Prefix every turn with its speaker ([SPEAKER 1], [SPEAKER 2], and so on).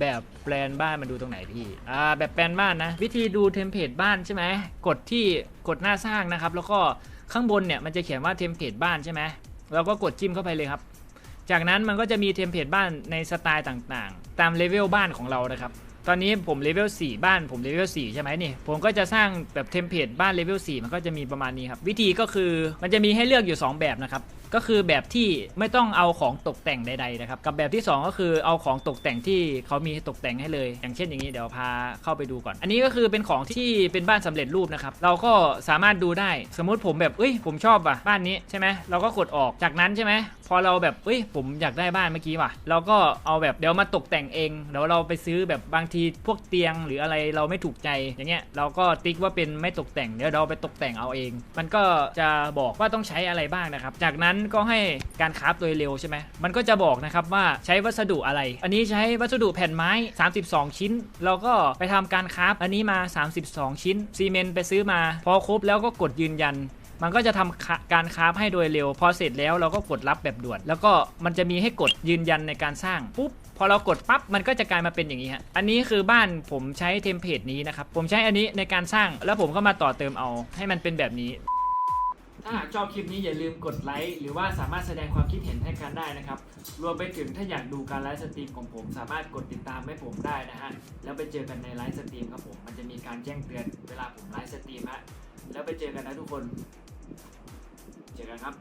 [SPEAKER 1] แบบแปลนบ้านมันดูตรงไหนพี่ อ่า แบบแปลนบ้านนะ วิธีดูเทมเพลตบ้านใช่ไหม กดที่กดหน้าสร้างนะครับ แล้วก็ข้างบนเนี่ยมันจะเขียนว่าเทมเพลตบ้านใช่ไหมเราก็กดจิ้มเข้าไปเลยครับ จากนั้นมันก็จะมีเทมเพลตบ้านในสไตล์ต่างๆ ตามเลเวลบ้านของเรานะครับ ตอนนี้ผมเลเวล4บ้านผมเลเวล4ใช่ไหมนี่ ผมก็จะสร้างแบบเทมเพลตบ้านเลเวล4มันก็จะมีประมาณนี้ครับ วิธีก็คือมันจะมีให้เลือกอยู่ 2 แบบนะครับ ก็คือแบบที่ไม่ต้องเอาของตกแต่งใดๆนะครับ กับแบบที่ 2 ก็คือเอาของตกแต่งที่เขามีตกแต่งให้เลย อย่างเช่นอย่างนี้เดี๋ยวพาเข้าไปดูก่อน อันนี้ก็คือเป็นของที่เป็นบ้านสำเร็จรูปนะครับ เราก็สามารถดูได้ สมมุติผมแบบเอ้ยผมชอบว่ะบ้านนี้ใช่ไหมเราก็กดออก จากนั้นใช่ไหมพอเราแบบเอ้ยผมอยากได้บ้านเมื่อกี้ว่ะ เราก็เอาแบบเดี๋ยวมาตกแต่งเองเดี๋ยวเราไปซื้อแบบบางทีพวกเตียงหรืออะไรเราไม่ถูกใจอย่างเงี้ยเราก็ติ๊กว่าเป็นไม่ตกแต่งเดี๋ยวเราไปตกแต่งเอาเอง มันก็จะบอกว่าต้องใช้อะไรบ้างนะครับ จากนั้นก็ให้การคราฟโดยเร็วใช่ไหมมันก็จะบอกนะครับว่าใช้วัสดุอะไร อันนี้ใช้วัสดุแผ่นไม้ 32 ชิ้น เราก็ไปทำการคราฟอันนี้มา 32 ชิ้นซีเมนต์ไปซื้อมา พอครบแล้วก็กดยืนยัน มันก็จะทำคะการคราฟให้โดยเร็ว พอเสร็จแล้วเราก็กดรับแบบด่วน แล้วก็มันจะมีให้กดยืนยันในการสร้างปุ๊บพอเรากดปั๊บมันก็จะกลายมาเป็นอย่างนี้ฮะ อันนี้คือบ้านผมใช้เทมเพลตนี้นะครับ ผมใช้อันนี้ในการสร้างแล้วผมก็มาต่อเติมเอาให้มันเป็นแบบนี้ ถ้าหากชอบคลิปนี้อย่าลืมกดไลค์หรือว่าสามารถแสดงความคิดเห็นให้กันได้นะครับ รวมไปถึงถ้าอยากดูการไลฟ์สตรีมของผม สามารถกดติดตามให้ผมได้นะฮะ แล้วไปเจอกันในไลฟ์สตรีมครับผม มันจะมีการแจ้งเตือนเวลาผมไลฟ์สตรีมฮะ แล้วไปเจอกันนะทุกคน เจอกันครับ